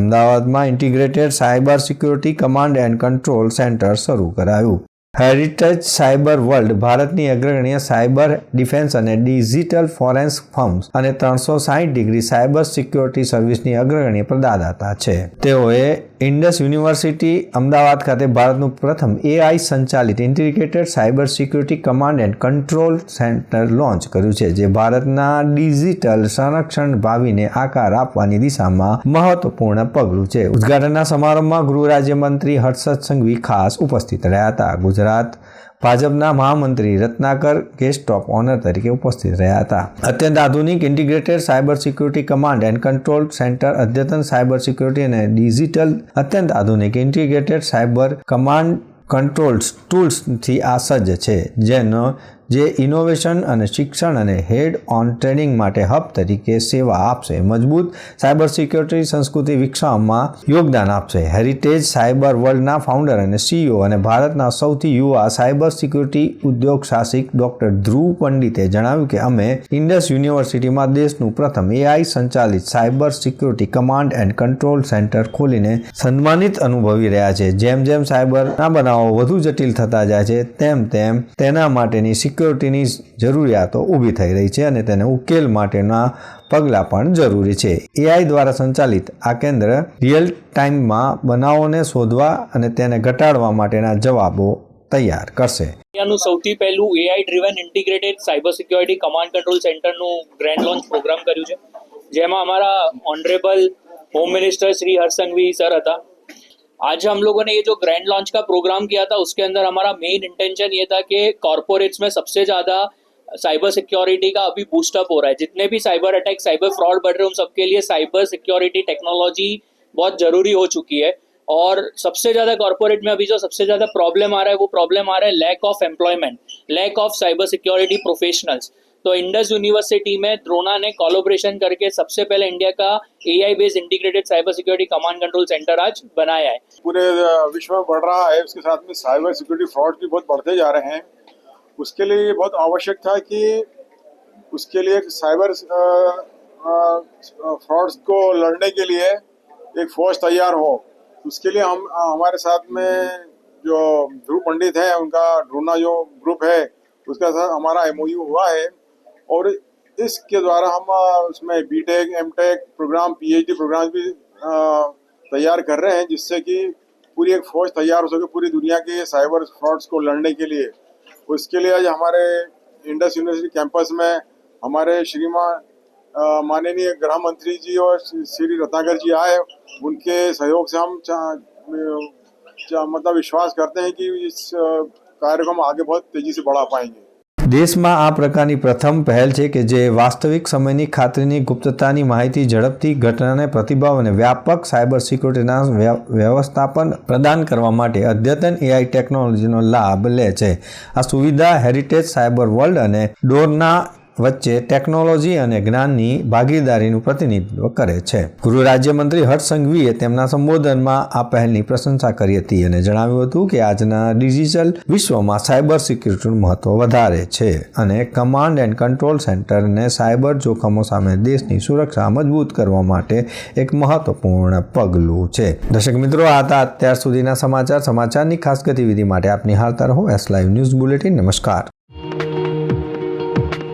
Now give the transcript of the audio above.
અમદાવાદમાં integrated cyber security command and control centre શરૂ કરાયું. હેરિટેજ સાયબર વર્લ્ડ ભારતની અગ્રણીય સાયબર ડિફેન્સ અને ડિજિટલ ફોરેન્સ ફર્મ્સ અને ત્રણસો સાહીઠ ડિગ્રી સાયબર સિક્યોરિટી સર્વિસની અગ્રણીય પ્રદાતા છે. તેઓએ ઇન્ડસ યુનિવર્સિટી અમદાવાદ ખાતે ભારતનું પ્રથમ એઆઈ સંચાલિત integrated cyber security command and control centre launch કર્યું છે, જે ભારતના ડિજિટલ સંરક્ષણ ભાવિને આકાર આપવાની દિશામાં મહત્વપૂર્ણ પગલું છે. ઉદ્ઘાટનના સમારંભમાં ગૃહ રાજ્યમંત્રી હર્ષદ સંઘવી ખાસ ઉપસ્થિત રહ્યા હતા. ગુજરાત ભાજપના મહામંત્રી રત્નાકર ગેસ્ટ ઓફ ઓનર તરીકે ઉપસ્થિત રહ્યા હતા. અત્યંત આધુનિક, integrated cyber security command and control centre, અદ્યતન સાયબર સિક્યુરિટી અને ડિજિટલ અત્યંત આધુનિક, ઇન્ટિગ્રેટેડ સાયબર કમાન્ડ કંટ્રોલ્સ ટૂલ્સથી આ સજ્જ છે, જેનો જે ઇનોવેશન અને શિક્ષણ અને હેડ ઓન ટ્રેનિંગ માટે હબ તરીકે સેવા આપશે. મજબૂત સાયબર સિક્યોરિટી સંસ્કૃતિ વિકસાવવામાં યોગદાન આપશે. હેરિટેજ સાયબર વર્લ્ડના ફાઉન્ડર અને સીઈઓ અને ભારતના સૌથી યુવા સાયબર સિક્યુરિટી ઉદ્યોગ સાહસિક ડોક્ટર ધ્રુવ પંડિતે જણાવ્યું કે અમે ઇન્ડસ યુનિવર્સિટીમાં દેશનું પ્રથમ એઆઈ સંચાલિત cyber security command and control centre ખોલીને સન્માનિત અનુભવી રહ્યા છે. જેમ જેમ સાયબરના બનાવો વધુ જટિલ થતા જાય છે, તેમ તેમ તેના માટેની સિક્યોરિટીની જરૂરિયાતો ઊભી થઈ રહી છે અને તેને ઉકેલ માટેના પગલાં પણ જરૂરી છે. એઆઈ દ્વારા સંચાલિત આ કેન્દ્ર રિયલ ટાઈમમાં બનાવોને શોધવા અને તેને ઘટાડવા માટેના જવાબો તૈયાર કરશે. દુનિયાનું સૌથી પહેલું AI driven integrated cyber security command control સેન્ટરનું ગ્રેન્ડ લોન્ચ પ્રોગ્રામ કર્યું છે. જેમાં અમારા honourable home minister Shri Harsh Sanghavi sir હતા. आज हम लोगों ने ये जो ग्रैंड लॉन्च का प्रोग्राम किया था, उसके अंदर हमारा मेन इंटेंशन ये था कि कॉरपोरेट्स में सबसे ज़्यादा साइबर सिक्योरिटी का अभी बूस्टअप हो रहा है। जितने भी साइबर अटैक साइबर फ्रॉड बढ़ रहे हैं, उन सबके लिए साइबर सिक्योरिटी टेक्नोलॉजी बहुत ज़रूरी हो चुकी है। और सबसे ज़्यादा कॉरपोरेट में अभी जो सबसे ज़्यादा प्रॉब्लम आ रहा है, वो प्रॉब्लम आ रहा है lack of employment lack of cyber security professionals तो इंडस यूनिवर्सिटी में द्रोना ने कोलोब्रेशन करके सबसे पहले इंडिया का AI based integrated cyber security command control centre आज बनाया है। पूरे विश्व में बढ़ रहा है। उसके साथ में साइबर सिक्योरिटी फ्रॉड भी बहुत बढ़ते जा रहे हैं। उसके लिए बहुत आवश्यक था कि उसके लिए साइबर फ्रॉड्स को लड़ने के लिए एक फौज तैयार हो। उसके लिए हम हमारे साथ में जो ध्रुव पंडित है, उनका ढूंढना जो ग्रुप है, उसके साथ हमारा एमओयू हुआ है। और इसके द्वारा हम उसमें BTech MTech programme PhD programme भी तैयार कर रहे हैं, जिससे कि पूरी एक फौज तैयार हो सके पूरी दुनिया के साइबर फ्रॉड्स को लड़ने के लिए। उसके लिए आज हमारे इंडस यूनिवर्सिटी कैंपस में हमारे श्रीमान माननीय गृह मंत्री जी और श्री रत्नाकर जी आए। उनके सहयोग से हम चा- चा- मतलब विश्वास करते हैं कि इस कार्य को हम आगे बहुत तेज़ी से बढ़ा पाएँगे। દેશમાં આ પ્રકારની પ્રથમ પહેલ છે કે જે વાસ્તવિક સમયની ખાતરીની ગુપ્તતાની માહિતી ઝડપથી ઘટનાને પ્રતિભાવ અને વ્યાપક સાયબર સિક્યુરિટીના વ્ય- વ્યવસ્થાપન પ્રદાન કરવા માટે અદ્યતન એઆઈ ટેકનોલોજીનો લાભ લે છે. આ સુવિધા હેરિટેજ સાયબર વર્લ્ડ અને ડોરના વચ્ચે ટેકનોલોજી અને જ્ઞાનની ભાગીદારીનું પ્રતિનિધિત્વ કરે છે. ગૃહ રાજ્યમંત્રી હર્ષ સંઘવીએ તેમના સંબોધનમાં આ પહેલની પ્રશંસા કરી હતી અને જણાવ્યું હતું કે આજના ડિજિટલ વિશ્વમાં સાયબર સિક્યુરિટીનું મહત્વ વધારે છે અને કમાન્ડ એન્ડ કંટ્રોલ સેન્ટરને સાયબર જોખમો સામે દેશની સુરક્ષા મજબૂત કરવા માટે એક મહત્વપૂર્ણ પગલું છે. દર્શક મિત્રો, આ હતા અત્યાર સુધીના સમાચાર. સમાચારની ખાસ ગતિવિધિ માટે આપ નિહાળતા રહો. એસ લાઈવ ન્યૂઝ બુલેટિન નમસ્કાર.